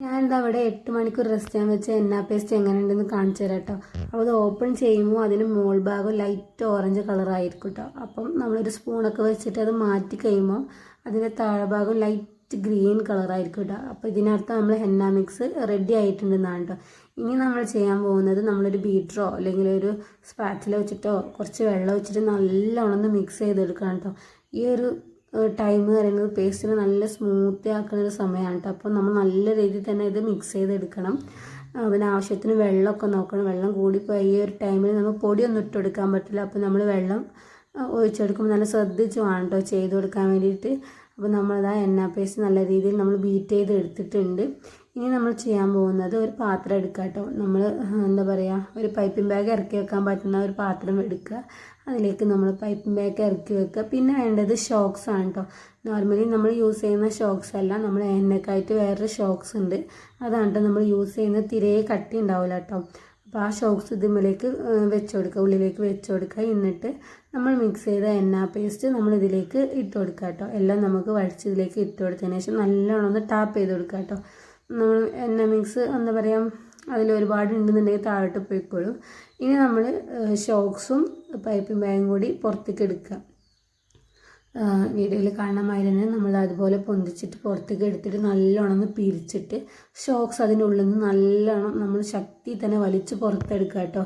ഞാനിതാ അവിടെ എട്ട് മണിക്കൂർ റെസ്റ്റ് ചെയ്യാൻ വെച്ച എന്നാ പേസ്റ്റ് എങ്ങനെ ഉണ്ടെന്ന് കാണിച്ചു തരാം കേട്ടോ അപ്പോൾ അത് ഓപ്പൺ ചെയ്യുമ്പോൾ അതിന് മോൾ ഭാഗം ലൈറ്റ് ഓറഞ്ച് കളറായിരിക്കും കേട്ടോ അപ്പം നമ്മളൊരു സ്പൂണൊക്കെ വെച്ചിട്ട് അത് മാറ്റി കഴിയുമ്പോൾ അതിന്റെ താഴെഭാഗം ലൈറ്റ് ഗ്രീൻ കളറായിരിക്കും കേട്ടോ അപ്പോൾ ഇതിനർത്ഥം നമ്മൾ ഹെന്ന മിക്സ് റെഡി ആയിട്ടുണ്ടെന്നാണ് കേട്ടോ ഇനി നമ്മൾ ചെയ്യാൻ പോകുന്നത് നമ്മളൊരു ബീറ്ററോ അല്ലെങ്കിൽ ഒരു സ്പാറ്റിലോ വെച്ചിട്ടോ കുറച്ച് വെള്ളം വെച്ചിട്ട് നല്ലോണം ഒന്ന് മിക്സ് ചെയ്തെടുക്കണം കേട്ടോ ഈ ഒരു ടൈം പറയുന്നത് പേസ്റ്റിന് നല്ല സ്മൂത്തി ആക്കുന്ന ഒരു സമയമാണ് കേട്ടോ അപ്പോൾ നമ്മൾ നല്ല രീതിയിൽ തന്നെ ഇത് മിക്സ് ചെയ്തെടുക്കണം. അതിന് ആവശ്യത്തിന് വെള്ളമൊക്കെ നോക്കണം. വെള്ളം കൂടിപ്പോയി. ഈ ഒരു ടൈമിൽ നമുക്ക് പൊടിയൊന്നും ഇട്ട് കൊടുക്കാൻ പറ്റില്ല. അപ്പോൾ നമ്മൾ വെള്ളം ഒഴിച്ചെടുക്കുമ്പോൾ നല്ല ശ്രദ്ധിച്ച് വേണം കേട്ടോ ചെയ്ത് കൊടുക്കാൻ വേണ്ടിയിട്ട്. അപ്പോൾ നമ്മളത് ആ എണ്ണ പേസ്റ്റ് നല്ല രീതിയിൽ നമ്മൾ ബീറ്റ് ചെയ്ത് എടുത്തിട്ടുണ്ട് ഇനി നമ്മൾ ചെയ്യാൻ പോകുന്നത് ഒരു പാത്രം എടുക്കുക കേട്ടോ. നമ്മൾ എന്താ പറയുക ഒരു പൈപ്പിംഗ് ബാഗ് ഇറക്കി വെക്കാൻ പറ്റുന്ന ഒരു പാത്രം എടുക്കുക. അതിലേക്ക് നമ്മൾ പൈപ്പിംഗ് ബാഗ് ഇറക്കി വെക്കുക. പിന്നെ വേണ്ടത് ഷോക്സ് ആണ് കേട്ടോ. നോർമലി നമ്മൾ യൂസ് ചെയ്യുന്ന ഷോക്സ് അല്ല നമ്മൾ എണ്ണക്കായിട്ട് വേറൊരു ഷോക്സ് ഉണ്ട്. അതാണ് കേട്ടോ നമ്മൾ യൂസ് ചെയ്യുന്ന തിരയെ കട്ടി ഉണ്ടാവില്ല കേട്ടോ. അപ്പോൾ ആ ഷോക്സ് ഇതിലേക്ക് വെച്ച് കൊടുക്കുക ഉള്ളിലേക്ക് വെച്ച് കൊടുക്കുക. എന്നിട്ട് നമ്മൾ മിക്സ് ചെയ്ത എണ്ണ പേസ്റ്റ് നമ്മൾ ഇതിലേക്ക് ഇട്ട് കൊടുക്കുക കേട്ടോ. എല്ലാം നമുക്ക് വഴിച്ചതിലേക്ക് ഇട്ട് കൊടുത്തതിന് ശേഷം നല്ലോണം ഒന്ന് ടാപ്പ് ചെയ്ത് കൊടുക്കുക കേട്ടോ. നമ്മൾ എണ്ണ മിക്സ് എന്താ പറയുക അതിൽ ഒരുപാട് ഉണ്ടെന്നുണ്ടെങ്കിൽ താഴോട്ട് പോയിക്കോളും. ഇനി നമ്മൾ ഷോക്സും പൈപ്പിംഗ് ബാഗും കൂടി പുറത്തേക്ക് എടുക്കുക. വീഡിയോയിൽ കാണാമാതിരി തന്നെ നമ്മൾ അതുപോലെ പൊന്തിച്ചിട്ട് പുറത്തേക്ക് എടുത്തിട്ട് നല്ലോണം ഒന്ന് പിരിച്ചിട്ട് ഷോക്സ് അതിനുള്ളിൽ നിന്ന് നല്ലോണം നമ്മൾ ശക്തി തന്നെ വലിച്ച് പുറത്തെടുക്കുക കേട്ടോ.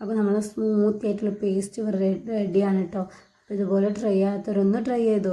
അപ്പോൾ നമ്മൾ സ്മൂത്ത് ആയിട്ടുള്ള പേസ്റ്റ് റെഡിയാണ് കേട്ടോ. അപ്പോൾ ഇതുപോലെ ട്രൈ ചെയ്യാത്തവരൊന്ന് ട്രൈ ചെയ്തു.